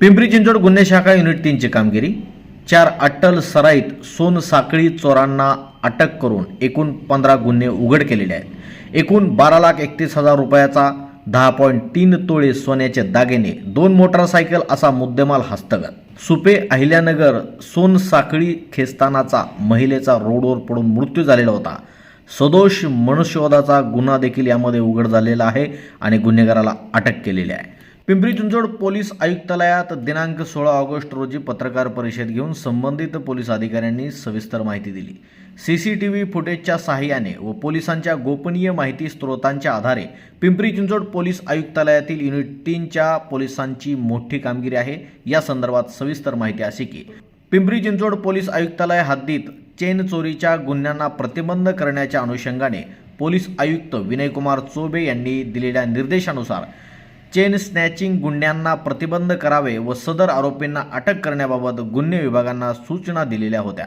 पिंपरी चिंचवड गुन्हे शाखा युनिट तीनची कामगिरी. चार अट्टल सराईत सोन साखळी चोरांना अटक करून एकूण पंधरा गुन्हे उघड केलेले आहेत. एकूण बारा लाख एकतीस हजार रुपयाचा दहा पॉईंट तीन तोळे सोन्याचे दागिने दोन मोटारसायकल असा मुद्देमाल हस्तगत. सुपे अहिल्यानगर सोन साखळी खेस्तानाचा महिलेचा रोडवर पडून मृत्यू झालेला होता. सदोष मनुष्यवधाचा गुन्हा देखील यामध्ये उघड झालेला आहे आणि गुन्हेगाराला अटक केलेली आहे. पिंपरी चिंचवड पोलीस आयुक्तालयात दिनांक सोळा ऑगस्ट रोजी पत्रकार परिषद घेऊन संबंधित पोलीस अधिकाऱ्यांनी सविस्तर माहिती दिली. सी सी टी व्ही फुटेजच्या सहाय्याने व पोलिसांच्या गोपनीय माहिती स्रोतांच्या आधारे पिंपरी चिंचवड पोलीस आयुक्तालयातील युनिट तीनच्या पोलिसांची मोठी कामगिरी आहे. या संदर्भात सविस्तर माहिती अशी की पिंपरी चिंचवड पोलीस आयुक्तालय हद्दीत चेन चोरीच्या गुन्ह्यांना प्रतिबंध करण्याच्या अनुषंगाने पोलीस आयुक्त विनयकुमार चोबे यांनी दिलेल्या निर्देशानुसार चेन स्नॅचिंग गुन्ह्यांना प्रतिबंध करावे व सदर आरोपींना अटक करण्याबाबत गुन्हे विभागांना सूचना दिलेल्या होत्या.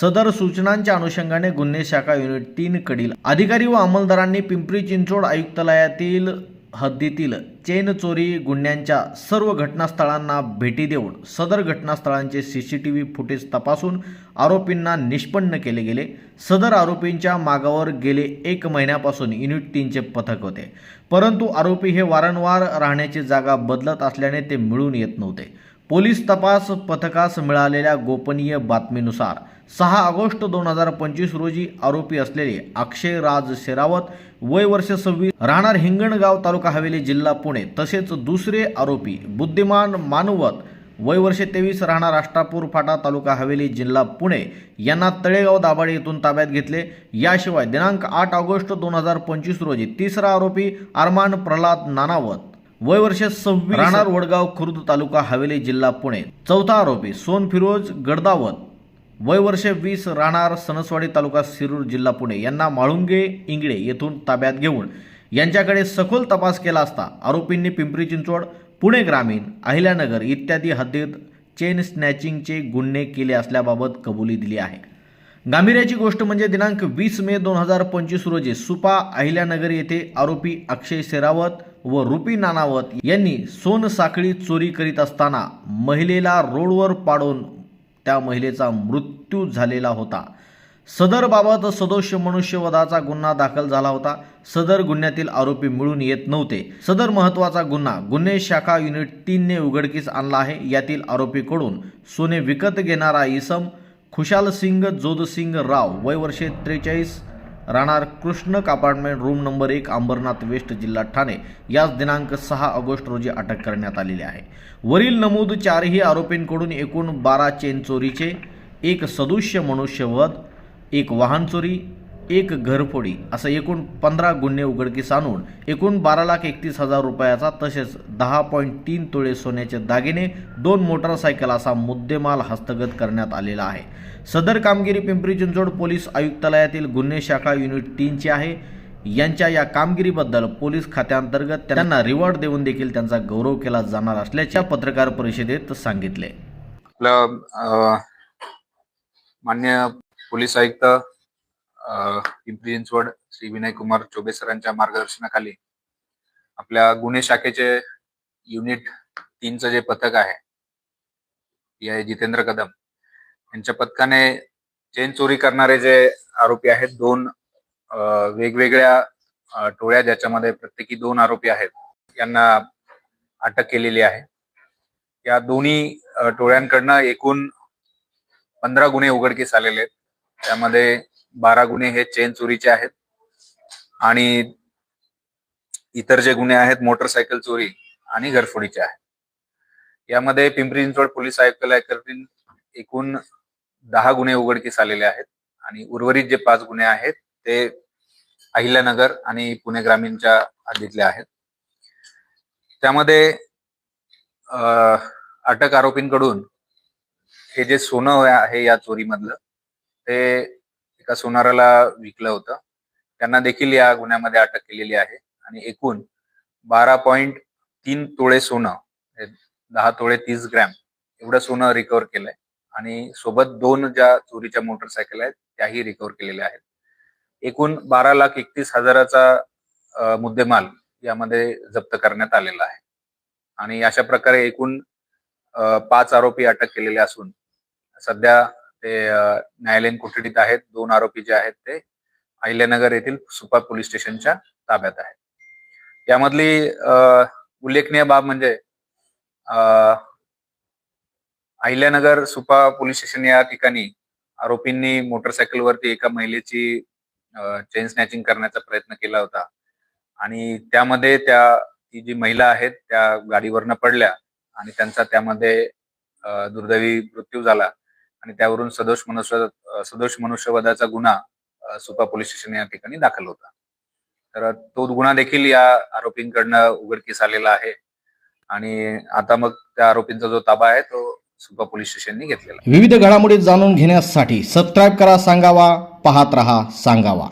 सदर सूचनांच्या अनुषंगाने गुन्हे शाखा युनिट तीन कडील अधिकारी व अंमलदारांनी पिंपरी चिंचवड आयुक्तालयातील हद्दीतील चेन चोरी गुन्ह्यांच्या सर्व घटनास्थळांना भेटी देऊन सदर घटनास्थळांचे C C T V footage तपासून आरोपींना निष्पन्न केले गेले. सदर आरोपींच्या मागावर गेले एक महिन्यापासून युनिट तीनचे पथक होते. परंतु आरोपी हे वारंवार राहण्याची जागा बदलत असल्याने ते मिळून येत नव्हते. पोलीस तपास पथकास मिळालेल्या गोपनीय बातमीनुसार सहा ऑगस्ट दोन हजार पंचवीस रोजी आरोपी असलेले अक्षय राज शेरावत वय वर्ष सव्वीस राहणार हिंगणगाव तालुका हवेली जिल्हा पुणे तसेच दुसरे आरोपी बुद्धिमान मानवत वय वर्ष तेवीस राहणार अष्टापूर फाटा तालुका हवेली जिल्हा पुणे यांना तळेगाव दाभाडे येथून ताब्यात घेतले. याशिवाय दिनांक आठ ऑगस्ट दोन हजार पंचवीस रोजी तिसरा आरोपी अरमान प्रल्हाद नानावत वय वर्ष सव्वीस राहणार वडगाव खुर्द तालुका हवेली जिल्हा पुणे. चौथा आरोपी सोन फिरोज गडदावत वय वर्ष वीस राहणार सणसवाडी तालुका शिरूर जिल्हा पुणे. यांना माळुंगे इंगळे येथून ताब्यात घेऊन यांच्याकडे सखोल तपास केला असता आरोपींनी पिंपरी चिंचवड पुणे ग्रामीण अहिल्यानगर इत्यादी हद्दीत चेन स्नॅचिंगचे गुन्हे केले असल्याबाबत कबुली दिली आहे. गांभीर्याची गोष्ट म्हणजे दिनांक वीस मे दोन हजार पंचवीस रोजी सुपा अहिल्यानगर येथे आरोपी अक्षय शेरावत व रुपी नानावत यांनी सोनसाखळी चोरी करीत असताना महिलेला रोडवर पाडून त्या महिलेचा मृत्यू झालेला होता. सदरबाबत सदोष मनुष्यवधाचा गुन्हा दाखल झाला होता. सदर गुन्ह्यातील आरोपी मिळून येत नव्हते. सदर महत्त्वाचा गुन्हा गुन्हे शाखा युनिट तीनने उघडकीस आणला आहे. यातील आरोपीकडून सोने विकत घेणारा इसम खुशाल सिंग जोधसिंग राव वय वर्षे त्रेचाळीस राहणार कृष्णक अपार्टमेंट रूम नंबर एक अंबरनाथ वेस्ट जिल्हा ठाणे. याच दिनांक सहा ऑगस्ट रोजी अटक करण्यात आलेली आहे. वरील नमूद चारही आरोपींकडून एकूण बारा चेन चोरीचे एक सदृश्य मनुष्यवध एक वाहन चोरी एक घरफोडी असं एकूण पंधरा गुन्हे उघडकीस आणून एकूण बारा लाख एकतीस हजार रुपयाचा तसेच दहा पॉईंट तीन तोळे सोन्याचे दागिने दोन मोटारसायकल असा मुद्देमाल हस्तगत करण्यात आलेला आहे. सदर कामगिरी पिंपरी चिंचवड पोलीस आयुक्तालयातील गुन्हे शाखा युनिट तीनची आहे. यांच्या या कामगिरीबद्दल पोलीस खात्याअंतर्गत त्यांना रिवॉर्ड देऊन देखील त्यांचा गौरव केला जाणार असल्याच्या पत्रकार परिषदेत सांगितले. आपलं मान्य पोलीस आयुक्त पिंपरी चिंचवड श्री विनय कुमार चोबे सरांच्या मार्गदर्शनाखाली आपल्या गुन्हे शाखेचे युनिट तीनचं जे पथक आहे पी आय जितेंद्र कदम यांच्या पथकाने चेन चोरी करणारे जे आरोपी आहेत दोन वेगवेगळ्या टोळ्या ज्याच्यामध्ये प्रत्येकी दोन आरोपी आहेत यांना अटक केलेली आहे. या दोन्ही टोळ्यांकडनं एकूण पंधरा गुन्हे उघडकीस आलेले आहेत. त्यामध्ये बारा गुन्हे हे चेन चोरीचे आहेत. आणि इतर जे गुन्हे आहेत मोटरसायकल चोरी आणि घरफोडीचे आहेत. यामध्ये पिंपरी चिंचवड पोलीस आयुक्तालयाकडून एकूण दहा गुन्हे उघडकीस आलेले आहेत. आणि उर्वरित जे पाच गुन्हे आहेत ते अहिल्यानगर आणि पुणे ग्रामीणच्या हद्दीतले आहेत. त्यामध्ये अटक आरोपींकडून हे जे सोनं आहे या चोरीमधलं ते एका सोनाराला विकलं होतं. त्यांना देखील या गुन्ह्यामध्ये अटक केलेली आहे. आणि एकूण बारा पॉइंट तीन तोळे सोनं दहा तोळे तीस ग्रॅम एवढं सोनं रिकव्हर केलंय. आणि सोबत दोन ज्या चोरीच्या मोटरसायकल आहेत त्याही रिकव्हर केलेल्या आहेत. एकूण बारा लाख एकतीस हजाराचा मुद्देमाल यामध्ये जप्त करण्यात आलेला आहे. आणि अशा प्रकारे एकूण पाच आरोपी अटक केलेले असून सध्या ते न्यायालयीन कोठडीत आहेत. दोन आरोपी जे आहेत ते अहिल्यानगर येथील सुपा पोलीस स्टेशनच्या ताब्यात आहेत. यामधली उल्लेखनीय बाब म्हणजे अ, अहिल्यानगर सुपा पोलीस स्टेशन या ठिकाणी आरोपींनी मोटरसायकलवरती एका महिलेची चेन स्नॅचिंग करण्याचा प्रयत्न केला होता. आणि त्यामध्ये त्या ती जी महिला आहेत त्या गाडीवरनं पडल्या आणि त्यांचा त्यामध्ये दुर्दैवी मृत्यू झाला. आणि त्यावरून सदोष मनुष्य सदोष मनुष्यवधाचा गुन्हा सुपा पोलीस स्टेशन या ठिकाणी दाखल होता. तर तो गुन्हा देखील या आरोपींकडनं उघडकीस आलेला आहे. आणि आता मग त्या आरोपींचा जो ताबा आहे तो सुपा पोलीस स्टेशननी घेतलेला आहे. विविध घडामोडी जाणून घेण्यासाठी सबस्क्राईब करा सांगावा पाहत रहा सांगावा.